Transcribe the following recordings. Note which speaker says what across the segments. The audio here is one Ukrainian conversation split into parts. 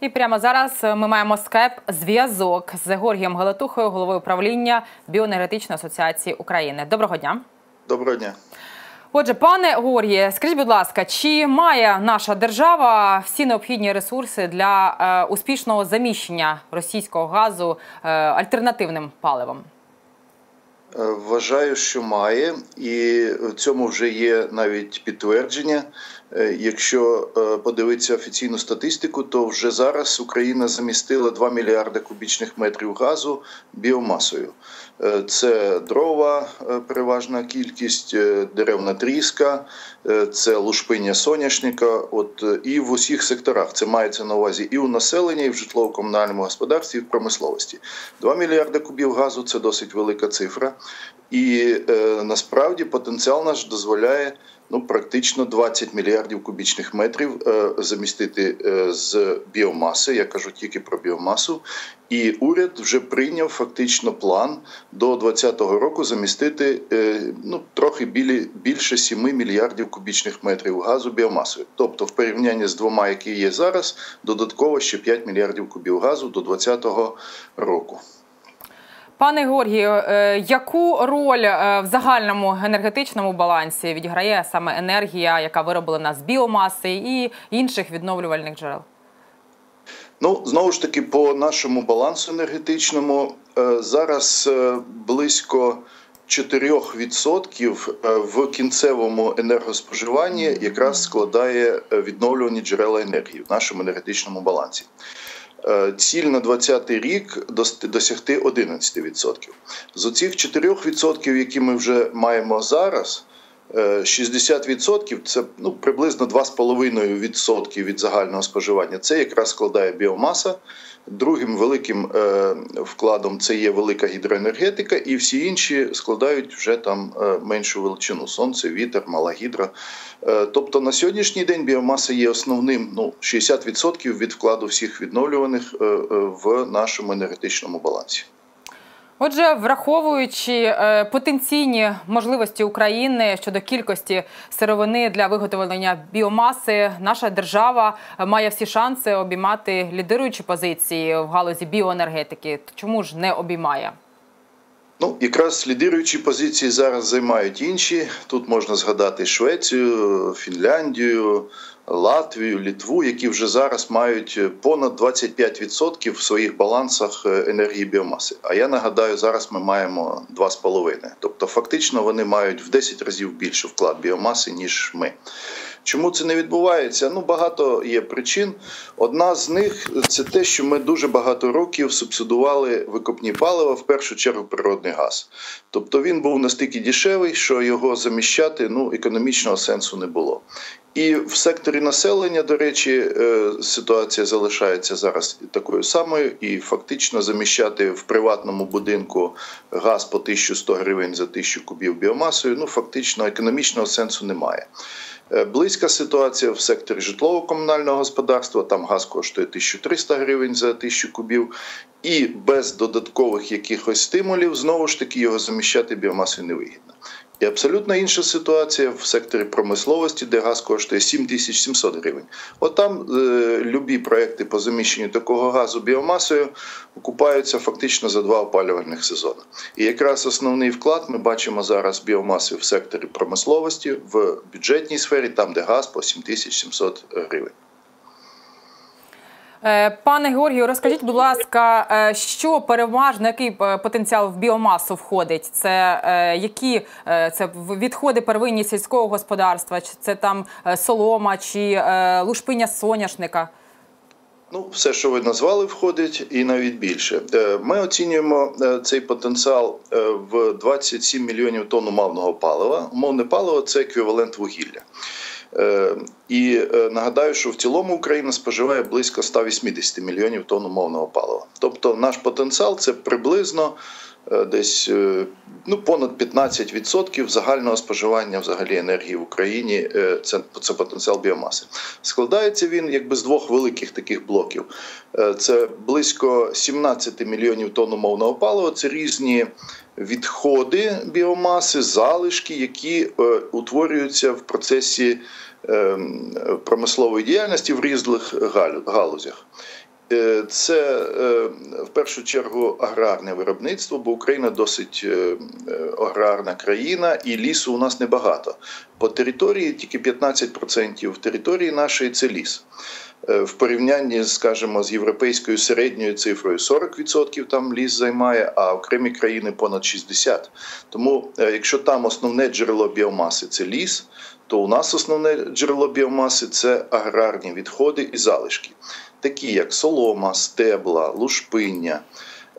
Speaker 1: І прямо зараз ми маємо скайп зв'язок з Георгієм Галатухою, головою управління Біоенергетичної асоціації України. Доброго дня.
Speaker 2: Доброго дня.
Speaker 1: Отже, пане Георгіє, скажіть, будь ласка, чи має наша держава всі необхідні ресурси для е, успішного заміщення російського газу е, альтернативним паливом?
Speaker 2: Е, вважаю, що має, і в цьому вже є навіть підтвердження. Е, якщо е, подивитися офіційну статистику, то вже зараз Україна замістила 2 мільярди кубічних метрів газу біомасою. Це дрова, переважна кількість, деревна тріска, це лушпиння соняшника. От і в усіх секторах це мається на увазі і у населення, і в житлово-комунальному господарстві, і в промисловості. 2 мільярди кубів газу це досить велика цифра. І е, насправді потенціал наш дозволяє ну практично 20 мільярдів кубічних метрів е, замістити е, з біомаси. Я кажу тільки про біомасу. І уряд вже прийняв фактично план до 2020 року замістити е, ну трохи білі, більше 7 мільярдів кубічних метрів газу біомасою. Тобто, в порівнянні з двома, які є зараз, додатково ще 5 мільярдів кубів газу до 2020 року.
Speaker 1: Пане Георгію, е, яку роль е, в загальному енергетичному балансі відіграє саме енергія, яка вироблена з біомаси і інших відновлювальних джерел?
Speaker 2: Ну знову ж таки, по нашому балансу енергетичному е, зараз близько 4% в кінцевому енергоспоживанні якраз складає відновлювані джерела енергії в нашому енергетичному балансі. Е, ціль на 2020 рік досягти 11%. З оцих 4%, які ми вже маємо зараз. 60% е, це ну, приблизно 2,5% від загального споживання. Це якраз складає біомаса. Другим великим е, вкладом це є велика гідроенергетика, і всі інші складають вже там е, меншу величину: сонце, вітер, мала гідра. Тобто на сьогоднішній день біомаса є основним ну 60% від вкладу всіх відновлюваних в нашому енергетичному балансі.
Speaker 1: Отже, враховуючи е, потенційні можливості України щодо кількості сировини для виготовлення біомаси, наша держава має всі шанси обіймати лідируючі позиції в галузі біоенергетики. Чому ж не обіймає?
Speaker 2: Ну, якраз лідируючі позиції зараз займають інші. Тут можна згадати Швецію, Фінляндію, Латвію, Літву, які вже зараз мають понад 25% в своїх балансах е, енергії біомаси. А я нагадаю, зараз ми маємо 2,5%. Тобто, фактично, вони мають в 10 разів більше вклад біомаси ніж ми. Чому це не відбувається? Ну багато є причин. Одна з них це те, що ми дуже багато років субсидували викопні палива, в першу чергу природний газ. Тобто він був настільки дешевий, що його заміщати ну, економічного сенсу не було. І в секторі населення, до речі, е, ситуація залишається зараз такою самою, і фактично заміщати в приватному будинку газ по 1100 гривень за 1000 кубів біомасою, ну фактично економічного сенсу немає. Е, близька ситуація в секторі житлово-комунального господарства. Там газ коштує 1300 гривень за 1000 кубів, і без додаткових якихось стимулів знову ж таки його заміщати біомасою невигідно. І абсолютно інша ситуація в секторі промисловості, де газ коштує 7700 гривень. От там е, любі проекти по заміщенню такого газу біомасою окупаються фактично за два опалювальних сезони. І якраз основний вклад ми бачимо зараз біомаси в секторі промисловості в бюджетній сфері, там де газ по 7700 гривень.
Speaker 1: Е, пане Георгію, розкажіть, будь ласка, е, що переважно який е, потенціал в біомасу входить? Це які це відходи первинні сільського господарства, чи це там солома, чи лушпиня соняшника?
Speaker 2: Ну, все, що ви назвали, входить, і навіть більше. Ми оцінюємо цей потенціал в 27 мільйонів тонн умовного палива. Умовне паливо це еквівалент вугілля. Е, і е, нагадаю, що в цілому Україна споживає близько 180 мільйонів тонн умовного палива. Тобто наш потенціал це приблизно е, десь ну, понад 15% загального споживання взагалі енергії в Україні. Це це потенціал біомаси. Складається він якби з двох великих таких блоків. Це близько 17 мільйонів тонн умовного палива. Це різні. Відходи біомаси, залишки, які утворюються в процесі промислової діяльності в різних галузях. Е, це в першу чергу аграрне виробництво, бо Україна досить аграрна країна, і лісу у нас небагато. По території тільки 15% території нашої це ліс. Е, в порівнянні, скажімо, з європейською середньою цифрою 40% там ліс займає, а окремі країни понад 60%. Тому, е, якщо там основне джерело біомаси це ліс, то у нас основне джерело біомаси це аграрні відходи і залишки, такі як солома, стебла, лушпиння,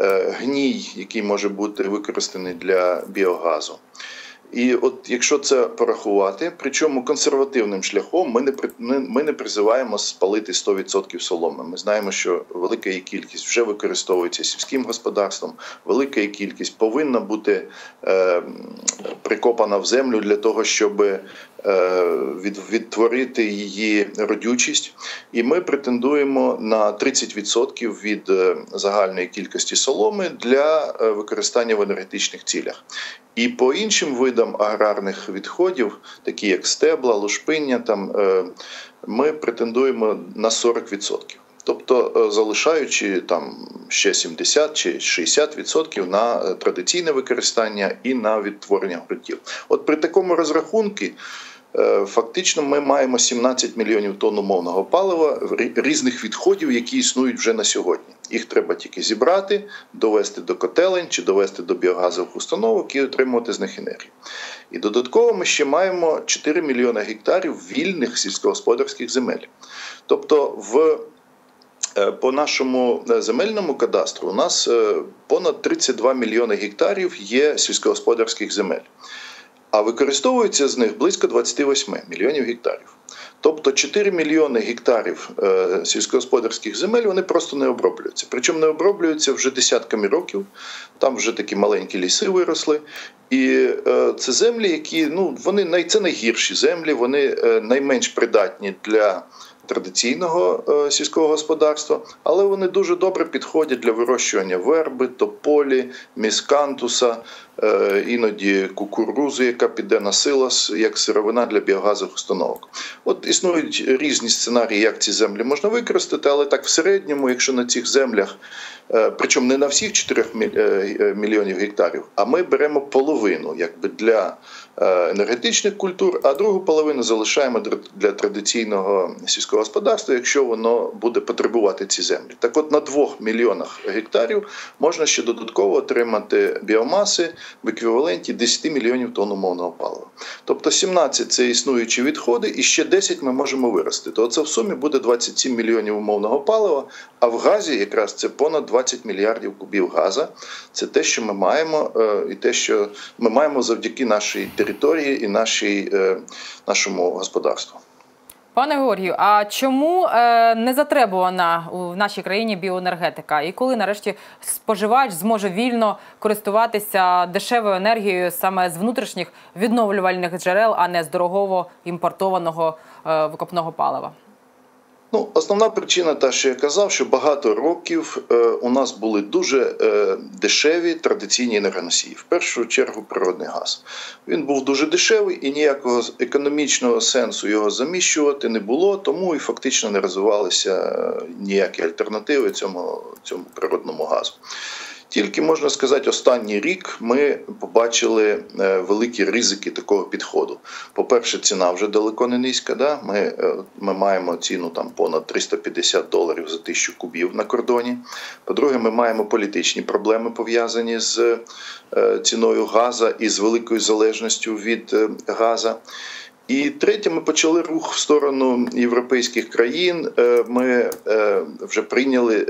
Speaker 2: е, гній, який може бути використаний для біогазу. І от якщо це порахувати, причому консервативним шляхом ми не ми не призиваємо спалити 100% соломи. Ми знаємо, що велика її кількість вже використовується сільським господарством. Велика її кількість повинна бути е, прикопана в землю для того, щоб е, від, відтворити її родючість. І ми претендуємо на 30% від е, загальної кількості соломи для е, використання в енергетичних цілях. І по іншим видам аграрних відходів, такі як стебла, лушпиння, там е, ми претендуємо на 40%. Тобто е, залишаючи там ще 70 чи 60% на е, традиційне використання і на відтворення ґрунтів. От при такому розрахунку фактично, ми маємо 17 мільйонів тонн умовного палива різних відходів, які існують вже на сьогодні. Їх треба тільки зібрати, довести до котелень чи довести до біогазових установок і отримувати з них енергію. І додатково ми ще маємо 4 мільйони гектарів вільних сільськогосподарських земель. Тобто, в е, по нашому е, земельному кадастру у нас понад 32 мільйони гектарів є сільськогосподарських земель а використовується з них близько 28 мільйонів гектарів. Тобто 4 мільйони гектарів е, сільськогосподарських земель вони просто не оброблюються. Причому не оброблюються вже десятками років. Там вже такі маленькі ліси виросли. І е, це землі, які ну вони це найгірші землі, вони е, найменш придатні для традиційного е, сільського господарства, але вони дуже добре підходять для вирощування верби, тополі, міскантуса, іноді кукурузи, яка піде на силос, як сировина для біогазових установок. От існують різні сценарії, як ці землі можна використати, але так в середньому, якщо на цих землях, е, причому не на всіх 4 мільйонів гектарів, а ми беремо половину, якби для енергетичних культур, а другу половину залишаємо для традиційного сільського господарства, якщо воно буде потребувати ці землі. Так, от на 2 мільйонах гектарів можна ще додатково отримати біомаси в еквіваленті 10 мільйонів тонн умовного палива. Тобто 17 це існуючі відходи, і ще 10 ми можемо виростити. Оце в сумі буде 27 мільйонів умовного палива. А в газі якраз це понад 20 мільярдів кубів газа. Це те, що ми маємо, е, і те, що ми маємо завдяки нашій території і нашій, е, нашому господарству.
Speaker 1: Пане Георгію, а чому е, не затребувана в нашій країні біоенергетика? І коли нарешті споживач зможе вільно користуватися дешевою енергією саме з внутрішніх відновлювальних джерел, а не з дорогого імпортованого е, викопного палива?
Speaker 2: Ну, основна причина, та що я казав, що багато років е, у нас були дуже е, дешеві традиційні енергоносії. В першу чергу природний газ. Він був дуже дешевий і ніякого економічного сенсу його заміщувати не було, тому і фактично не розвивалися е, ніякі альтернативи цьому, цьому природному газу. Тільки можна сказати, останній рік ми побачили е, великі ризики такого підходу. По-перше, ціна вже далеко не низька. Да? Ми е, ми маємо ціну там понад 350 доларів за тисячу кубів на кордоні. По-друге, ми маємо політичні проблеми пов'язані з е, ціною газа і з великою залежністю від газа. І третє, ми почали рух в сторону європейських країн. Ми вже прийняли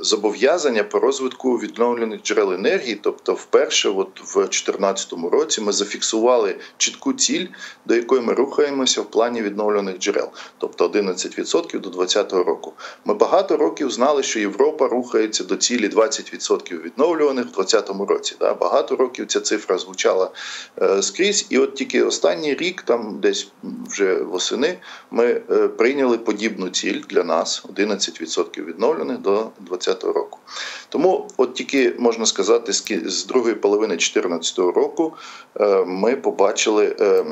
Speaker 2: зобов'язання по розвитку відновлених джерел енергії. Тобто, вперше, от в 2014 році, ми зафіксували чітку ціль, до якої ми рухаємося в плані відновлених джерел, тобто 11% до 2020 року. Ми багато років знали, що Європа рухається до цілі 20% відновлюваних в 2020 році. Да? Багато років ця цифра звучала е, скрізь, і от тільки останній рік, там десь вже восени, ми е, прийняли подібну ціль для нас: 11% відновлених до 2020 2020 року. Тому, от тільки можна сказати, з другої половини 2014 року е, ми побачили е,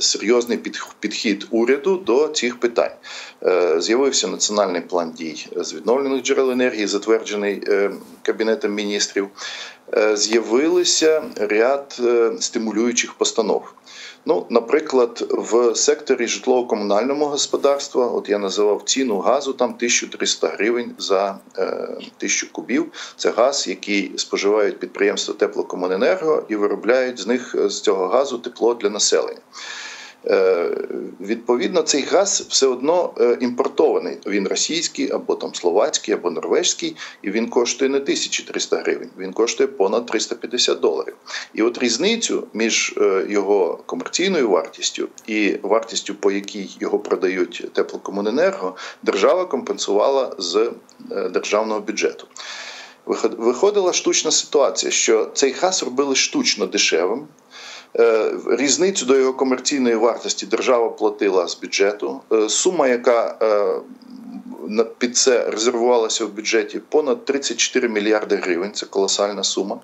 Speaker 2: серйозний підхід уряду до цих питань. Е, з'явився національний план дій з відновлених джерел енергії, затверджений Кабінетом міністрів. З'явилися ряд стимулюючих постанов. Ну, наприклад, в секторі житлово-комунального господарства, от я називав ціну газу, там 1300 гривень за е, тисячу кубів. Це газ, який споживають підприємства теплокомуненерго і виробляють з них з цього газу тепло для населення. Е, відповідно, цей газ все одно е, імпортований. Він російський, або там словацький, або норвежський, і він коштує не 1300 гривень, він коштує понад 350 доларів. І от різницю між е, його комерційною вартістю і вартістю, по якій його продають теплокомуненерго, держава компенсувала з державного бюджету. Виходила штучна ситуація, що цей газ робили штучно дешевим. Е, різницю до його комерційної вартості держава платила з бюджету. Е, сума, яка е, під це резервувалася в бюджеті, понад 34 мільярди гривень. Це колосальна сума.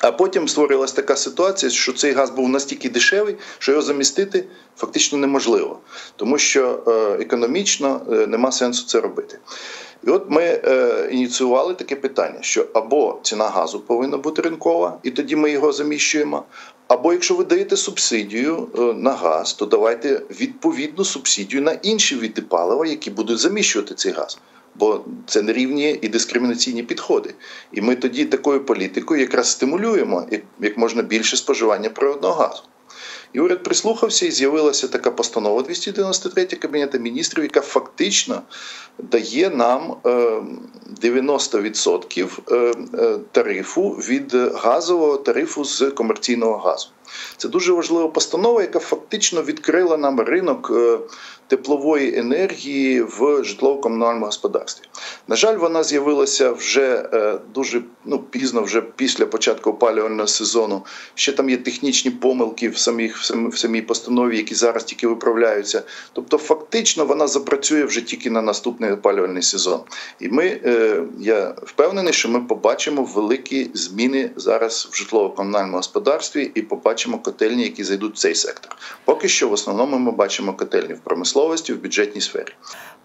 Speaker 2: А потім створилася така ситуація, що цей газ був настільки дешевий, що його замістити фактично неможливо, тому що економічно нема сенсу це робити. І от ми е, ініціювали таке питання: що або ціна газу повинна бути ринкова, і тоді ми його заміщуємо. Або якщо ви даєте субсидію е, на газ, то давайте відповідну субсидію на інші види палива, які будуть заміщувати цей газ. Бо це нерівні і дискримінаційні підходи. І ми тоді такою політикою якраз стимулюємо як можна більше споживання природного газу. І уряд прислухався, і з'явилася така постанова 293 Кабінету міністрів, яка фактично дає нам 90% е, е, е, тарифу від газового тарифу з комерційного газу. Це дуже важлива постанова, яка фактично відкрила нам ринок теплової енергії в житлово-комунальному господарстві. На жаль, вона з'явилася вже е, дуже ну, пізно, вже після початку опалювального сезону. Ще там є технічні помилки в самих в самій постанові, які зараз тільки виправляються. Тобто, фактично, вона запрацює вже тільки на наступний опалювальний сезон. І ми е, я впевнений, що ми побачимо великі зміни зараз в житлово-комунальному господарстві і побачимо котельні, які зайдуть в цей сектор. Поки що в основному ми бачимо котельні в промисловості промисловості в бюджетній сфері.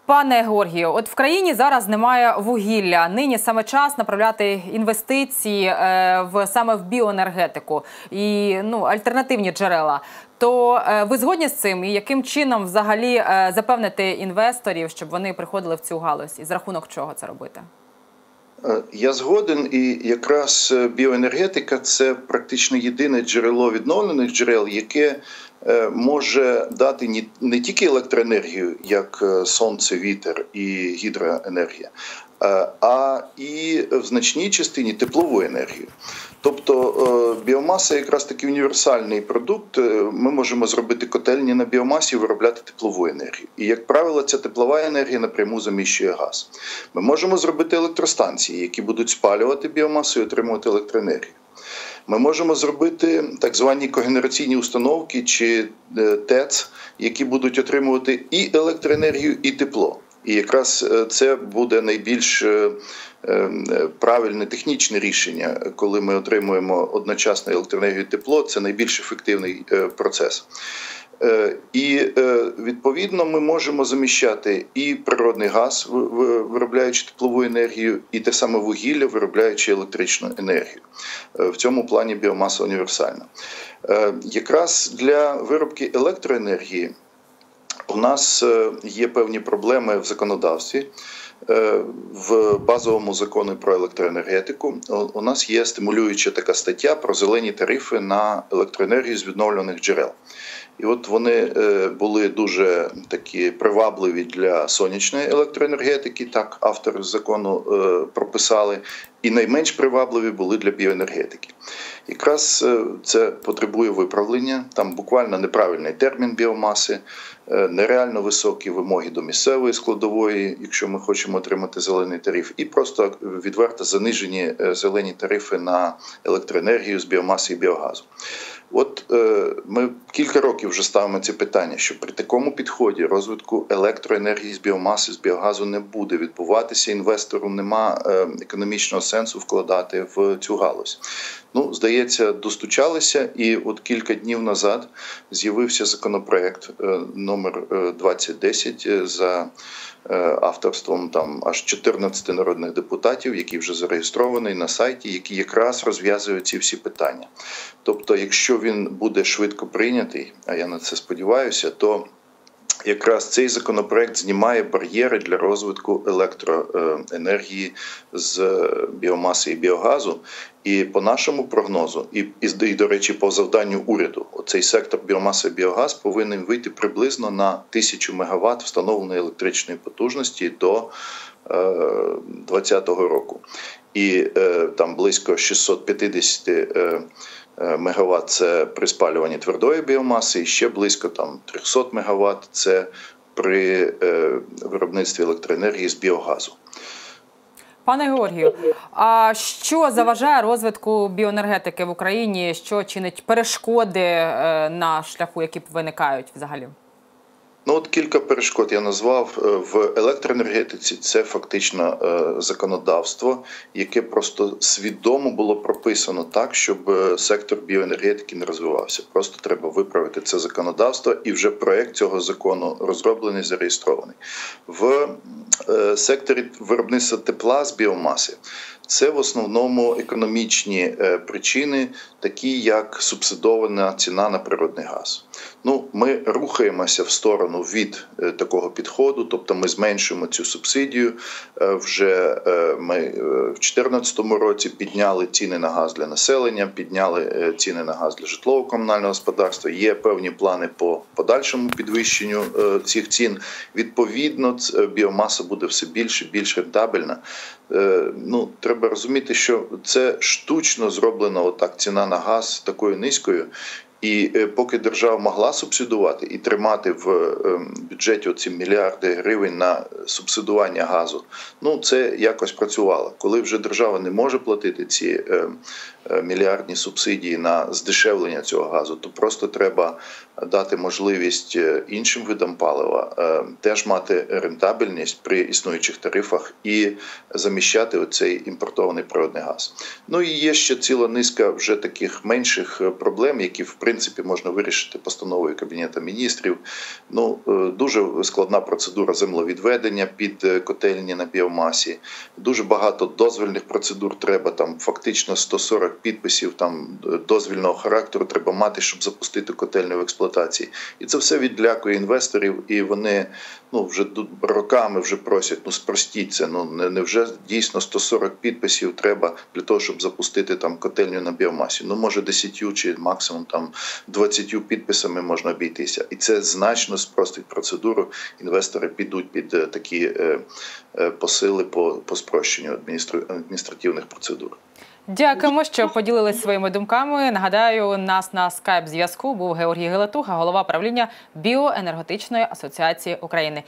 Speaker 1: Пане Георгію, от в країні зараз немає вугілля. Нині саме час направляти інвестиції е, в саме в біоенергетику і ну альтернативні джерела. То е, ви згодні з цим, і яким чином взагалі е, запевнити інвесторів, щоб вони приходили в цю галузь, і з рахунок чого це робити?
Speaker 2: Я згоден, і якраз біоенергетика це практично єдине джерело відновлених джерел, яке Е, може дати не тільки електроенергію, як е, сонце, вітер і гідроенергія, е, а і в значній частині теплову енергію. Тобто біомаса якраз такий універсальний продукт. Ми можемо зробити котельні на біомасі і виробляти теплову енергію. І, як правило, ця теплова енергія напряму заміщує газ. Ми можемо зробити електростанції, які будуть спалювати біомасу і отримувати електроенергію. Ми можемо зробити так звані когенераційні установки чи е, ТЕЦ, які будуть отримувати і електроенергію, і тепло. І якраз е, це буде найбільш е, правильне технічне рішення, коли ми отримуємо одночасно електроенергію і тепло. Це найбільш ефективний процес. Е, і е, відповідно ми можемо заміщати і природний газ, виробляючи теплову енергію, і те саме вугілля, виробляючи електричну енергію. Е, в цьому плані біомаса універсальна. Якраз для виробки електроенергії у нас є певні проблеми в законодавстві. В базовому законі про електроенергетику у нас є стимулююча така стаття про зелені тарифи на електроенергію з відновлених джерел. І от вони е, були дуже такі привабливі для сонячної електроенергетики, так автори закону е, прописали, і найменш привабливі були для біоенергетики. Якраз е, це потребує виправлення. Там буквально неправильний термін біомаси, нереально високі вимоги до місцевої складової, якщо ми хочемо отримати зелений тариф, і просто відверто занижені зелені тарифи на електроенергію з біомаси і біогазу. От е, ми кілька років вже ставимо ці питання, що при такому підході розвитку електроенергії з біомаси, з біогазу не буде відбуватися. Інвестору нема е, економічного сенсу вкладати в цю галузь. Ну, здається, достучалися, і от кілька днів назад з'явився законопроект е, номер е, 2010 е, за авторством там аж 14 народних депутатів, який вже зареєстрований на сайті, які якраз розв'язують ці всі питання. Тобто, якщо він буде швидко прийнятий, а я на це сподіваюся, то Якраз цей законопроект знімає бар'єри для розвитку електроенергії з біомаси і біогазу. І по нашому прогнозу, і, і, до речі, по завданню уряду, оцей сектор біомаси і біогаз повинен вийти приблизно на тисячу мегаватт встановленої електричної потужності до 2020 року. І е, там близько 650 е, мегаватт це при спалюванні твердої біомаси, і ще близько там 300 мегаватт це при е, виробництві електроенергії з біогазу.
Speaker 1: Пане Георгію, а що заважає розвитку біоенергетики в Україні? Що чинить перешкоди е, на шляху, які виникають взагалі?
Speaker 2: Ну, от кілька перешкод я назвав в електроенергетиці. Це фактично законодавство, яке просто свідомо було прописано так, щоб сектор біоенергетики не розвивався. Просто треба виправити це законодавство, і вже проект цього закону розроблений, зареєстрований в секторі виробництва тепла з біомаси. Це в основному економічні причини, такі як субсидована ціна на природний газ. Ну, ми рухаємося в сторону від такого підходу, тобто ми зменшуємо цю субсидію. Вже ми в 2014 році підняли ціни на газ для населення, підняли ціни на газ для житлово-комунального господарства. Є певні плани по подальшому підвищенню цих цін. Відповідно, біомаса буде все більше більш рентабельна. Ну, треба розуміти, що це штучно зроблена отак ціна на газ такою низькою. І поки держава могла субсидувати і тримати в бюджеті оці мільярди гривень на субсидування газу, ну це якось працювало. Коли вже держава не може платити ці мільярдні субсидії на здешевлення цього газу, то просто треба дати можливість іншим видам палива теж мати рентабельність при існуючих тарифах і заміщати оцей імпортований природний газ. Ну і є ще ціла низка вже таких менших проблем, які в принципі можна вирішити постановою Кабінету міністрів. Ну дуже складна процедура землевідведення під котельні на біомасі. Дуже багато дозвільних процедур треба там, фактично 140 підписів там дозвільного характеру треба мати, щоб запустити котельню в експлуатації. І це все відлякує інвесторів, і вони ну вже роками вже просять, ну спростіть це. Ну не вже дійсно 140 підписів треба для того, щоб запустити там котельню на біомасі. Ну може 10 чи максимум там 20 підписами можна обійтися, і це значно спростить процедуру. Інвестори підуть під такі посили по, по спрощенню адміністративних процедур.
Speaker 1: Дякуємо, що поділились своїми думками. Нагадаю, нас на скайп зв'язку був Георгій Гелатуха, голова правління біоенергетичної асоціації України.